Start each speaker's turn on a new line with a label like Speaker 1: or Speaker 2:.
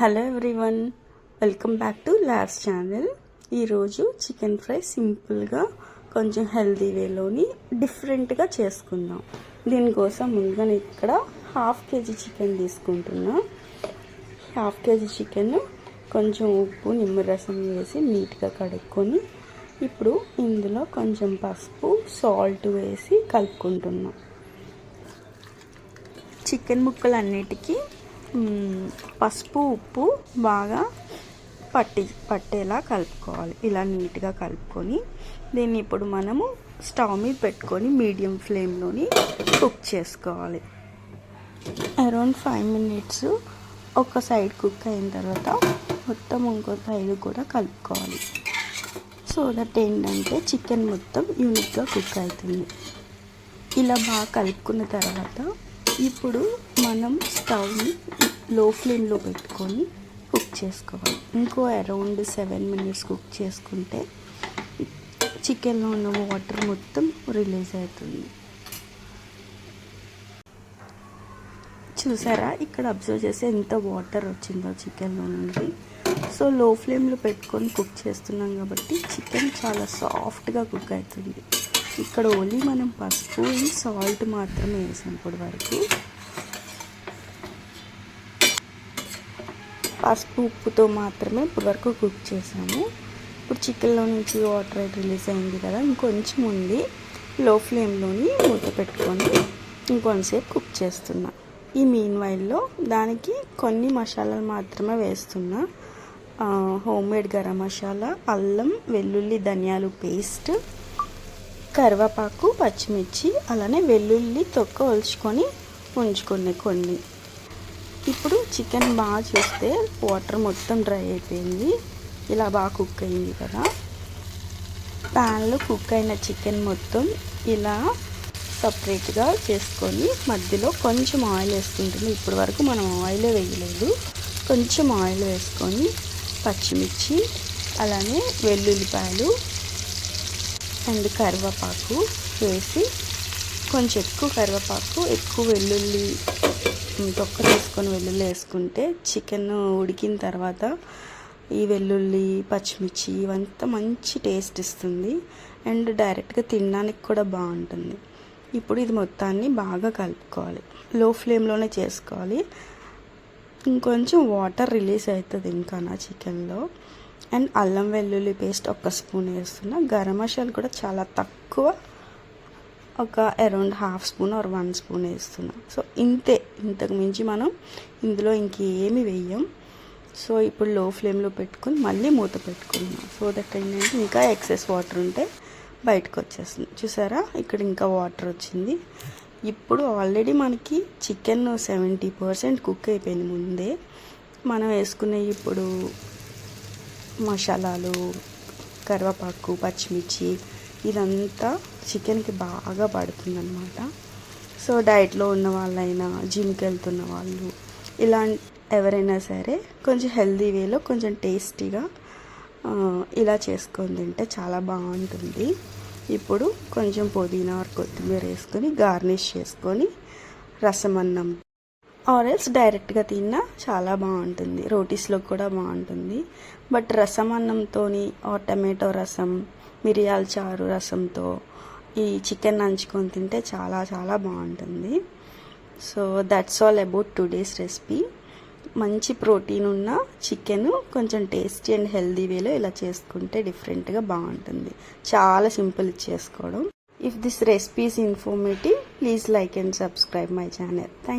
Speaker 1: Hello everyone welcome back to Lars channel ఈరోజు chicken fry సింపుల్గా కొంచెం హెల్తీ వేలోని డిఫరెంట్గా చేసుకుందాం. దీనికోసం ముందుగా నేను ఇక్కడ హాఫ్ కేజీ చికెన్ తీసుకుంటున్నా. హాఫ్ కేజీ చికెన్ కొంచెం ఉప్పు నిమ్మరసం వేసి నీట్గా కడుక్కొని ఇప్పుడు ఇందులో కొంచెం పసుపు సాల్ట్ వేసి కలుపుకుంటున్నాం. చికెన్ ముక్కలన్నిటికీ అన్నిటికీ పసుపు ఉప్పు బాగా పట్టి పట్టేలా కలుపుకోవాలి. ఇలా నీట్గా కలుపుకొని దీన్ని ఇప్పుడు మనము స్టవ్ మీద పెట్టుకొని మీడియం ఫ్లేమ్లోని కుక్ చేసుకోవాలి. అరౌండ్ ఫైవ్ మినిట్స్ ఒక సైడ్ కుక్ అయిన తర్వాత మొత్తం ఇంకో సైడ్ కూడా కలుపుకోవాలి. సో దట్ ఏంటంటే చికెన్ మొత్తం యూనిక్గా కుక్ అవుతుంది. ఇలా బాగా కలుపుకున్న తర్వాత ఇప్పుడు మనం స్టవ్ని లో ఫ్లేమ్లో పెట్టుకొని కుక్ చేసుకోవాలి. ఇంకో అరౌండ్ సెవెన్ మినిట్స్ కుక్ చేసుకుంటే చికెన్లో ఉన్న వాటర్ మొత్తం రిలీజ్ అవుతుంది. చూసారా? ఇక్కడ అబ్జర్వ్ చేస్తే ఎంత వాటర్ వచ్చిందో చికెన్లో నుండి. సో లో ఫ్లేమ్లో పెట్టుకొని కుక్ చేస్తున్నాం కాబట్టి చికెన్ చాలా సాఫ్ట్గా కుక్ అవుతుంది. ఇక్కడ ఓన్లీ మనం పసుపు సాల్ట్ మాత్రమే వేసాం ఇప్పటి వరకు. పసుపు ఉప్పుతో మాత్రమే ఇప్పటి వరకు కుక్ చేసాము. ఇప్పుడు చికెన్లో నుంచి వాటర్ రిలీజ్ అయింది కదా ఇంకొంచెం ఉంది. లో ఫ్లేమ్లోని మూత పెట్టుకొని ఇంకొంతసేపు కుక్ చేస్తున్నా. ఈ మీన్ వైల్లో దానికి కొన్ని మసాలాలు మాత్రమే వేస్తున్నా. హోమ్ మేడ్ గరం మసాలా అల్లం వెల్లుల్లి ధనియాలు పేస్ట్ కరివేపాకు పచ్చిమిర్చి అలానే వెల్లుల్లి తొక్క ఒలుచుకొని ఉంచుకునే కొన్ని. ఇప్పుడు చికెన్ బాగా చూస్తే వాటర్ మొత్తం డ్రై అయిపోయింది. ఇలా బాగా కుక్ అయింది కదా. ప్యాన్లో కుక్ అయిన చికెన్ మొత్తం ఇలా సపరేట్గా చేసుకొని మధ్యలో కొంచెం ఆయిల్ వేసుకుంటుంది ఇప్పటి వరకు మనం ఆయిల్ వేయలేదు. కొంచెం ఆయిల్ వేసుకొని పచ్చిమిర్చి అలానే వెల్లుల్లిపాయలు అండ్ కరివేపాకు వేసి కొంచెం ఎక్కువ కరివేపాకు ఎక్కువ వెల్లుల్లి తొక్క తీసుకొని వెల్లుల్లి వేసుకుంటే చికెన్ ఉడికిన తర్వాత ఈ వెల్లుల్లి పచ్చిమిర్చి ఇవంతా మంచి టేస్ట్ ఇస్తుంది. అండ్ డైరెక్ట్గా తినడానికి కూడా బాగుంటుంది. ఇప్పుడు ఇది మొత్తాన్ని బాగా కలుపుకోవాలి. లో ఫ్లేమ్లోనే చేసుకోవాలి. ఇంకొంచెం వాటర్ రిలీజ్ అవుతుంది ఇంకా నా చికెన్లో. అండ్ అల్లం వెల్లుల్లి పేస్ట్ ఒక స్పూన్ వేస్తున్నా. గరం మసాలా కూడా చాలా తక్కువ. ఒక around half spoon or one spoon వేస్తున్నా. సో ఇంతే. ఇంతకు మించి మనం ఇందులో ఇంకేమి వేయం. సో ఇప్పుడు లో ఫ్లేమ్లో పెట్టుకొని మళ్ళీ మూత పెట్టుకున్నాం సో దట్ ఏంటంటే ఇంకా ఎక్సెస్ వాటర్ ఉంటే బయటకు వచ్చేస్తుంది. చూసారా? ఇక్కడ ఇంకా వాటర్ వచ్చింది. ఇప్పుడు ఆల్రెడీ మనకి చికెన్ సెవెంటీ పర్సెంట్ కుక్ అయిపోయింది ముందే. మనం వేసుకునే ఇప్పుడు మసాలాలు కరివేపాకు పచ్చిమిర్చి ఇదంతా చికెన్కి బాగా పడుతుందన్నమాట. సో డైట్లో ఉన్న వాళ్ళైనా జిమ్కి వెళ్తున్న వాళ్ళు ఇలా ఎవరైనా సరే కొంచెం హెల్దీ వేలో కొంచెం టేస్టీగా ఇలా చేసుకొని తింటే చాలా బాగుంటుంది. ఇప్పుడు కొంచెం పుదీనా కొత్తిమీర వేసుకొని గార్నిష్ చేసుకొని రసం అన్నం ఆరెల్స్ డైరెక్ట్గా తిన్నా చాలా బాగుంటుంది. రోటీస్లో కూడా బాగుంటుంది. బట్ రసం అన్నంతో ఆర్ టమాటో రసం మిరియాల చారు రసంతో ఈ చికెన్ నంచుకొని తింటే చాలా చాలా బాగుంటుంది. So that's all about today's recipe మంచి ప్రోటీన్ ఉన్న చికెన్ కొంచెం టేస్టీ అండ్ హెల్దీ వేలో ఇలా చేసుకుంటే డిఫరెంట్గా బాగుంటుంది. చాలా సింపుల్ చేసుకోవడం. If this recipe is informative please like and subscribe my channel thank